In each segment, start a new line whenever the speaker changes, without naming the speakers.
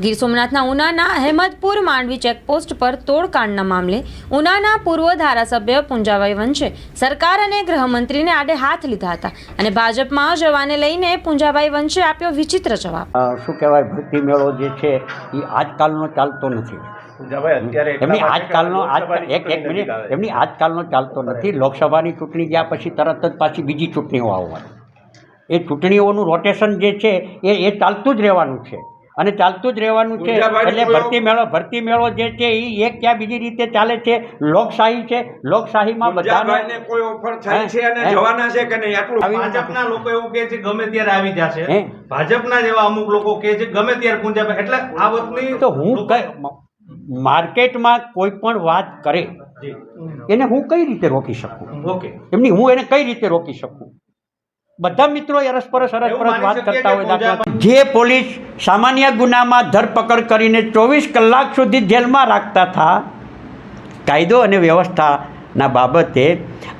ગીર સોમનાથના ઉનાના અહેમદપુર માંડવી ચેકપોસ્ટ પર તોડકાંડના મામલે ઉનાના પૂર્વ ધારાસભ્ય પુંજાભાઈ વંશે સરકાર અને ગૃહમંત્રીને આડે હાથ લીધા હતા અને ભાજપમાં જવાને લઈને પુંજાભાઈ વંશે આપ્યો વિચિત્ર જવાબ.
શું કહેવાય ભરતી મેળો જે છે એ આજકાલનો ચાલતો નથી.
પૂજાભાઈ અત્યારે એટલા
એમની આજકાલનો આજ એક એક મિનિટ. એમની આજકાલનો ચાલતો નથી. લોકસભાની ચૂંટણી ગયા પછી તરત જ પાછી બીજી ચૂંટણીઓ આવવાની. એ ચૂંટણીઓનું રોટેશન જે છે એ એ ચાલતું જ રહેવાનું છે. અને ચાલતું જ રહેવાનું છે. એટલે ભરતી મેળો ભરતી મેળો જે છે એ એક ક્યાં બીજી રીતે ચાલે છે? લોકશાહી છે. લોકશાહીમાં બધાનો
કોઈ ઓફર થાય છે અને જવાના છે કે નહીં? આટલું
ભાજપના લોકો એવું કહે છે ગમે ત્યારે આવી જશે. ભાજપના જેવા અમુક લોકો કહે છે ગમે ત્યારે પૂંજાભાઈ એટલે આ વખતની
તો હું માર્કેટમાં કોઈ પણ વાત કરે એને હું કઈ રીતે રોકી શકું?
ઓકે.
એમની હું એને કઈ રીતે રોકી શકું? બધા મિત્રો અરસપરસ અરસપરસ વાત કરતા હોય દાખલા જે પોલીસ સામાન્ય ગુનામાં ધરપકડ કરીને ચોવીસ કલાક સુધી જેલમાં રાખતા હતા કાયદો અને વ્યવસ્થાના બાબતે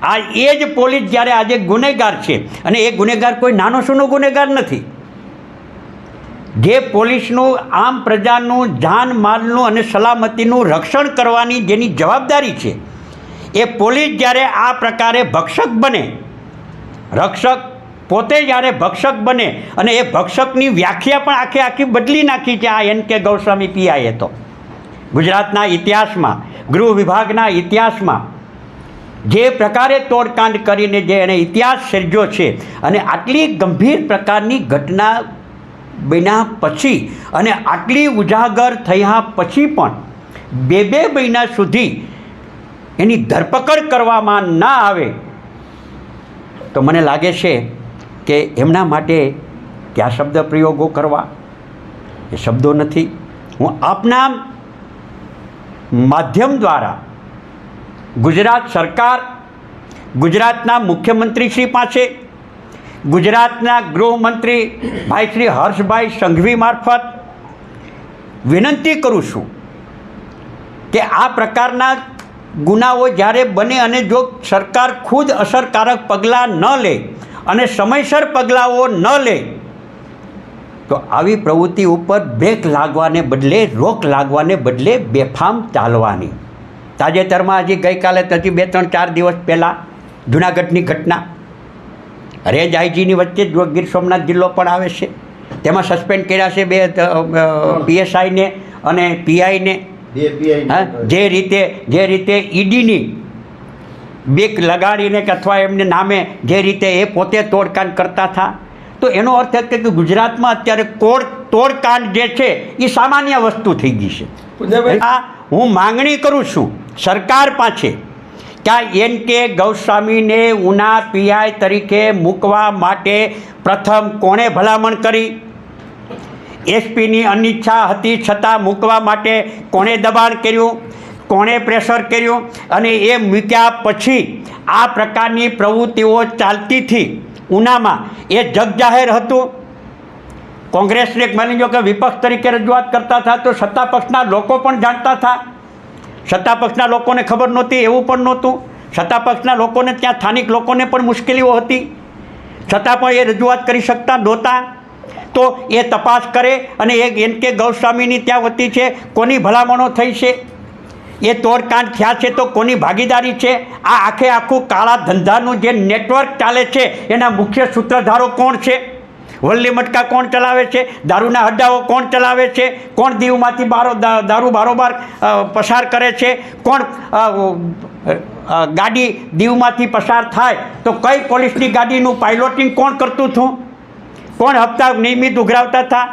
આ એ જ પોલીસ જ્યારે આજે ગુનેગાર છે અને એ ગુનેગાર કોઈ નાનો સૂનો ગુનેગાર નથી. જે પોલીસનું આમ પ્રજાનું જાન માલનું અને સલામતીનું રક્ષણ કરવાની જેની જવાબદારી છે એ પોલીસ જ્યારે આ પ્રકારે ભક્ષક બને રક્ષક પોતે જ્યારે ભક્ષક બને અને એ ભક્ષકની વ્યાખ્યા પણ આખે આખી બદલી નાખી છે આ એન કે ગૌસ્વામી પીઆઈએ તો. ગુજરાતના ઇતિહાસમાં, ગૃહ વિભાગના ઇતિહાસમાં જે પ્રકારે તોડકાંડ કરીને જે એને ઇતિહાસ સર્જ્યો છે અને આટલી ગંભીર પ્રકારની ઘટના બન્યા પછી અને આટલી ઉજાગર થયા પછી પણ બે બે મહિના સુધી એની ધરપકડ કરવામાં ના આવે, તો મને લાગે છે કે એમના માટે કયા શબ્દ પ્રયોગો કરવા? એ શબ્દો નથી. હું આપના માધ્યમ દ્વારા ગુજરાત સરકાર, ગુજરાતના મુખ્યમંત્રી શ્રી પાસે, ગુજરાતના ગૃહમંત્રી ભાઈ શ્રી હર્ષભાઈ સંઘવી મારફત વિનંતી કરું છું કે આ પ્રકારના ગુનાઓ જ્યારે બને અને જો સરકાર ખુદ અસરકારક પગલાં ન લે અને સમયસર પગલાઓ ન લે તો આવી પ્રવૃત્તિ ઉપર બ્રેક લાગવાને બદલે રોક લાગવાને બદલે બેફામ ચાલવાની. તાજેતરમાં હજી ગઈકાલે હજી બે ત્રણ ચાર દિવસ પહેલાં જુનાગઢની ઘટના. રેન્જ આઈજીની વચ્ચે જ ગીર સોમનાથ જિલ્લો પણ આવે છે. તેમાં સસ્પેન્ડ કર્યા છે બે પીએસઆઈને અને પીઆઈને. હા જે રીતે જે રીતે ઈડીની બીક લગાડીને કે અથવા એમને નામે જે રીતે એ પોતે તોડકાંડ કરતા હતા તો એનો અર્થ એ કે ગુજરાતમાં અત્યારે કોડ તોડકાંડ જે છે એ સામાન્ય વસ્તુ થઈ ગઈ છે. આ હું માંગણી કરું છું સરકાર પાસે કે આ એન કે ગૌસ્વામીને ઉના પીઆઈ તરીકે મૂકવા માટે પ્રથમ કોણે ભલામણ કરી? એસપીની અનિચ્છા હતી છતાં મૂકવા માટે કોણે દબાણ કર્યું? કોણે પ્રેશર કર્યું અને એ મૂક્યા પછી આ પ્રકારની પ્રવૃત્તિઓ ચાલતી હતી. ઉનામાં એ જગજાહેર હતું. કોંગ્રેસને માની લો કે વિપક્ષ તરીકે રજૂઆત કરતા હતા તો સત્તા પક્ષના લોકો પણ જાણતા હતા. સત્તા પક્ષના લોકોને ખબર નહોતી, એવું પણ નહોતું. સત્તા પક્ષના લોકોને ત્યાં સ્થાનિક લોકોને પણ મુશ્કેલીઓ હતી. છતાં પણ એ રજૂઆત કરી શકતા નહોતા. તો એ તપાસ કરે અને એ એન કે ગૌસ્વામીની ત્યાં વતી છે, કોની ભલામણો થઈ છે? એ તોડકાંડ થયા છે તો કોની ભાગીદારી છે? આ આખે આખું કાળા ધંધાનું જે નેટવર્ક ચાલે છે, એના મુખ્ય સૂત્રધારો કોણ છે? વલ્લી મટકા કોણ ચલાવે છે? દારૂના હડ્ડાઓ કોણ ચલાવે છે? કોણ દીવમાંથી બારો દારૂ બારોબાર પસાર કરે છે? કોણ ગાડી દીવમાંથી પસાર થાય? તો કઈ પોલીસની ગાડીનું પાઇલોટિંગ કોણ કરતું હતું? કોણ હપ્તા નિયમિત ઉઘરાવતા હતા?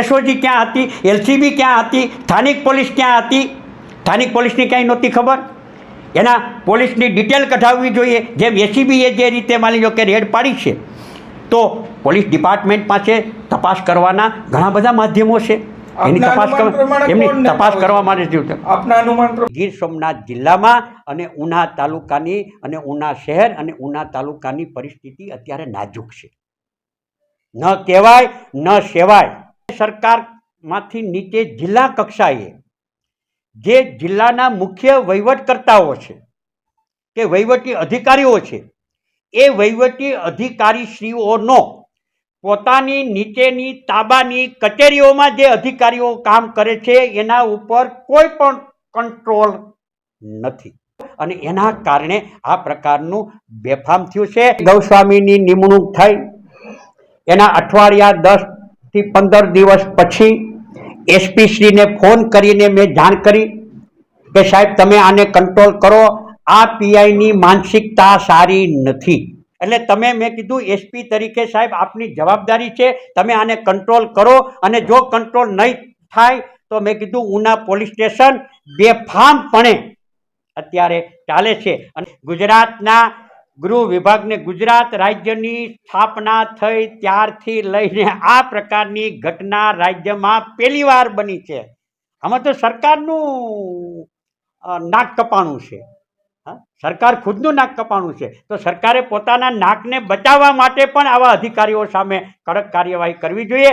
એસઓજી ક્યાં હતી? એલસીબી ક્યાં હતી? સ્થાનિક પોલીસ ક્યાં હતી? સ્થાનિક પોલીસની ક્યાંય નહોતી ખબર? એના પોલીસની ડિટેલ કઢાવવી જોઈએ. જેમ એસીબીએ જે રીતે માની લો કે રેડ પાડી છે તો પોલીસ ડિપાર્ટમેન્ટ પાસે તપાસ કરવાના ઘણા બધા માધ્યમો છે. એની તપાસ એમની તપાસ કરવા માટે
આપના અનુમાન
ગીર સોમનાથ જિલ્લામાં અને ઉના તાલુકાની અને ઉના શહેર અને ઉના તાલુકાની પરિસ્થિતિ અત્યારે નાજુક છે. ન કહેવાય ન સેવાય. સરકારમાંથી નીચે જિલ્લા કક્ષાએ જે જિલ્લાના મુખ્ય વહીવટકર્તાઓ છે, કે વહીવટી અધિકારીઓ છે, એ વહીવટી અધિકારીશ્રીઓનો પોતાની નીચેની તાબાની કચેરીઓમાં જે અધિકારીઓ કામ કરે છે, એના ઉપર કોઈ પણ કંટ્રોલ નથી. અને એના કારણે આ પ્રકારનું બેફામ થયું છે. ગૌસ્વામીની નિમણૂક થઈ. એના અઠવાડિયા દસથી પંદર દિવસ પછી એસપી શ્રીને ફોન કરીને મેં જાણ કરી કે સાહેબ, તમે આને કંટ્રોલ કરો. આ પીઆઈની માનસિકતા સારી નથી. એટલે તમે મેં કીધું, એસપી તરીકે સાહેબ, આપની જવાબદારી છે. તમે આને કંટ્રોલ કરો અને જો કંટ્રોલ નહીં થાય, તો મેં કીધું, ઉના પોલીસ સ્ટેશન બેફામપણે અત્યારે ચાલે છે. અને ગુજરાતના ગૃહ વિભાગને ગુજરાત રાજ્યની સ્થાપના થઈ ત્યારથી લઈને આ પ્રકારની ઘટના રાજ્યમાં પહેલીવાર બની છે. આમાં તો સરકારનું નાક કપાણું છે. સરકાર ખુદનું નાક કપાણું છે. તો સરકારે પોતાના નાકને બચાવવા માટે પણ આવા અધિકારીઓ સામે કડક કાર્યવાહી કરવી જોઈએ.